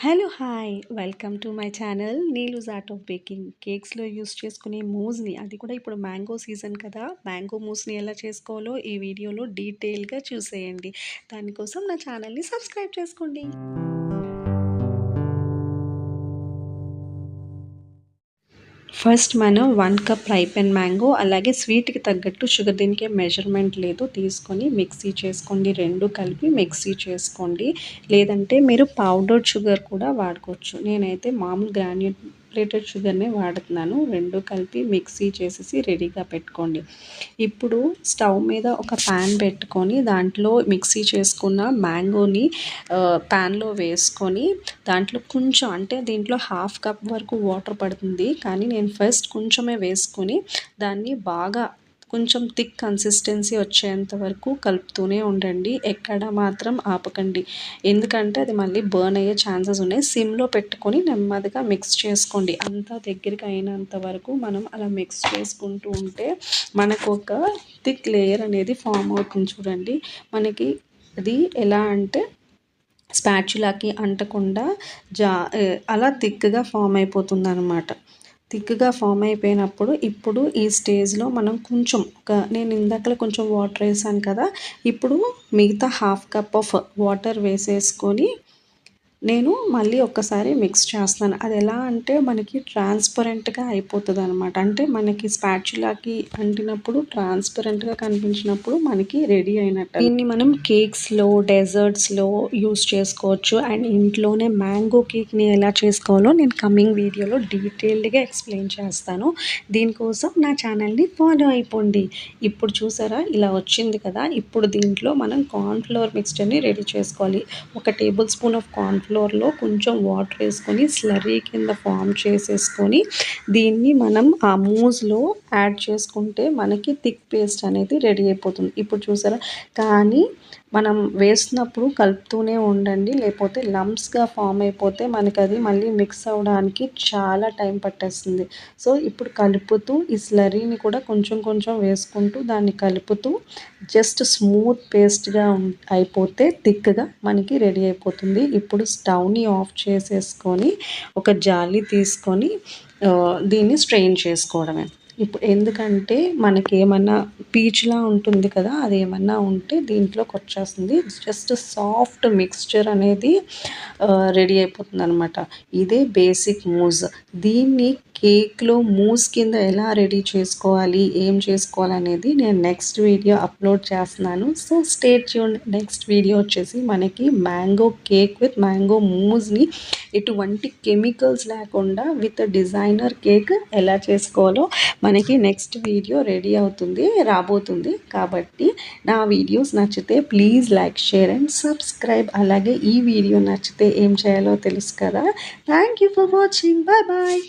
Hello hi welcome to my channel. Neelu's art of baking. కేక్స్లో use చేసుకునే మూజ్ని అది కూడా ఇప్పుడు మ్యాంగో సీజన్ కదా. మ్యాంగో మూస్ని ఎలా చేసుకోవాలో ఈ వీడియోలో డీటెయిల్గా చూసేయండి. దానికోసం నా ఛానల్ని సబ్స్క్రైబ్ చేసుకోండి. ఫస్ట్ మనం వన్ కప్ రైపెన్ మ్యాంగో అలాగే స్వీట్కి తగ్గట్టు షుగర్ దీనికి మెజర్మెంట్ లేదు తీసుకొని మిక్సీ చేసుకోండి. రెండు కలిపి మిక్సీ చేసుకోండి. లేదంటే మీరు పౌడర్ షుగర్ కూడా వాడుకోవచ్చు. నేనైతే మామూలు గ్రాన్యూట్ ప్లేటెడ్ షుగర్నే వాడుతున్నాను. రెండు కలిపి మిక్సీ చేసేసి రెడీగా పెట్టుకోండి. ఇప్పుడు స్టవ్ మీద ఒక ప్యాన్ పెట్టుకొని దాంట్లో మిక్సీ చేసుకున్న మ్యాంగోని ప్యాన్లో వేసుకొని దాంట్లో కొంచెం అంటే దీంట్లో హాఫ్ కప్ వరకు వాటర్ పడుతుంది. కానీ నేను ఫస్ట్ కొంచెమే వేసుకొని దాన్ని బాగా కొంచెం థిక్ కన్సిస్టెన్సీ వచ్చేంత వరకు కలుపుతూనే ఉండండి. ఎక్కడ మాత్రం ఆపకండి. ఎందుకంటే అది మళ్ళీ బర్న్ అయ్యే ఛాన్సెస్ ఉన్నాయి. సిమ్లో పెట్టుకొని నెమ్మదిగా మిక్స్ చేసుకోండి. అంతా దగ్గరికి అయినంత వరకు మనం అలా మిక్స్ చేసుకుంటూ ఉంటే మనకు ఒక థిక్ లేయర్ అనేది ఫామ్ అవుతుంది చూడండి. మనకి అది ఎలా అంటే స్పాచులాకి అంటకుండా జా అలా థిక్గా ఫామ్ అయిపోతుంది అనమాట థిక్గా ఫామ్ అయిపోయినప్పుడు ఇప్పుడు ఈ స్టేజ్లో మనం కొంచెం ఒక నేను ఇందాకలో కొంచెం వాటర్ వేసాను కదా ఇప్పుడు మిగతా హాఫ్ కప్ ఆఫ్ వాటర్ వేసేసుకొని నేను మళ్ళీ ఒక్కసారి మిక్స్ చేస్తాను అది ఎలా అంటే మనకి ట్రాన్స్పరెంట్గా అయిపోతుంది అనమాట అంటే మనకి స్పాచులాకి అంటినప్పుడు ట్రాన్స్పరెంట్గా కనిపించినప్పుడు మనకి రెడీ అయినట్టు. దీన్ని మనం కేక్స్లో డెజర్ట్స్లో యూస్ చేసుకోవచ్చు. అండ్ ఇంట్లోనే మ్యాంగో కేక్ని ఎలా చేసుకోవాలో నేను కమింగ్ వీడియోలో డీటెయిల్డ్గా ఎక్స్ప్లెయిన్ చేస్తాను. దీనికోసం నా ఛానల్ని ఫాలో అయిపోండి. ఇప్పుడు చూసారా? ఇలా వచ్చింది కదా. ఇప్పుడు దీంట్లో మనం కార్న్ఫ్లవర్ మిక్స్చర్ని రెడీ చేసుకోవాలి. ఒక టేబుల్ స్పూన్ ఆఫ్ కార్న్ ఫ్లోర్లో కొంచెం వాటర్ వేసుకొని స్లరీ కింద ఫామ్ చేసేసుకొని దీన్ని మనం ఆ మూజ్లో యాడ్ చేసుకుంటే మనకి థిక్ పేస్ట్ అనేది రెడీ అయిపోతుంది. ఇప్పుడు చూసారా? కానీ మనం వేసినప్పుడు కలుపుతూనే ఉండండి. లేకపోతే లమ్స్గా ఫామ్ అయిపోతే మనకి అది మళ్ళీ మిక్స్ అవ్వడానికి చాలా టైం పట్టేస్తుంది. సో ఇప్పుడు కలుపుతూ ఈ స్లరీని కూడా కొంచెం కొంచెం వేసుకుంటూ దాన్ని కలుపుతూ జస్ట్ స్మూత్ పేస్ట్గా అయిపోతే థిక్గా మనకి రెడీ అయిపోతుంది. ఇప్పుడు స్టవ్ని ఆఫ్ చేసేసుకొని ఒక జాలి తీసుకొని దీన్ని స్ట్రెయిన్ చేసుకోవడమే. ఇప్పుడు ఎందుకంటే మనకి ఏమన్నా పీచ్లా ఉంటుంది కదా అది ఏమన్నా ఉంటే దీంట్లోకి వచ్చేస్తుంది జస్ట్ సాఫ్ట్ మిక్స్చర్ అనేది రెడీ అయిపోతుంది అనమాట ఇదే బేసిక్ మూజ్ దీన్ని కేక్లో మూజ్ కింద ఎలా రెడీ చేసుకోవాలి ఏం చేసుకోవాలనేది నేను నెక్స్ట్ వీడియో అప్లోడ్ చేస్తున్నాను. సో స్టేట్ చూడండి నెక్స్ట్ వీడియో వచ్చేసి మనకి మ్యాంగో కేక్ విత్ మ్యాంగో మూజ్ని ఎటువంటి కెమికల్స్ లేకుండా విత్ డిజైనర్ కేక్ ఎలా చేసుకోవాలో మనకి నెక్స్ట్ వీడియో రెడీ అవుతుంది రాబోతుంది. కాబట్టి నా వీడియోస్ నచ్చితే please like share and subscribe. అలాగే ఈ వీడియో నచ్చితే ఏం చేయాలో తెలుసు కదా. Thank you for watching. Bye bye.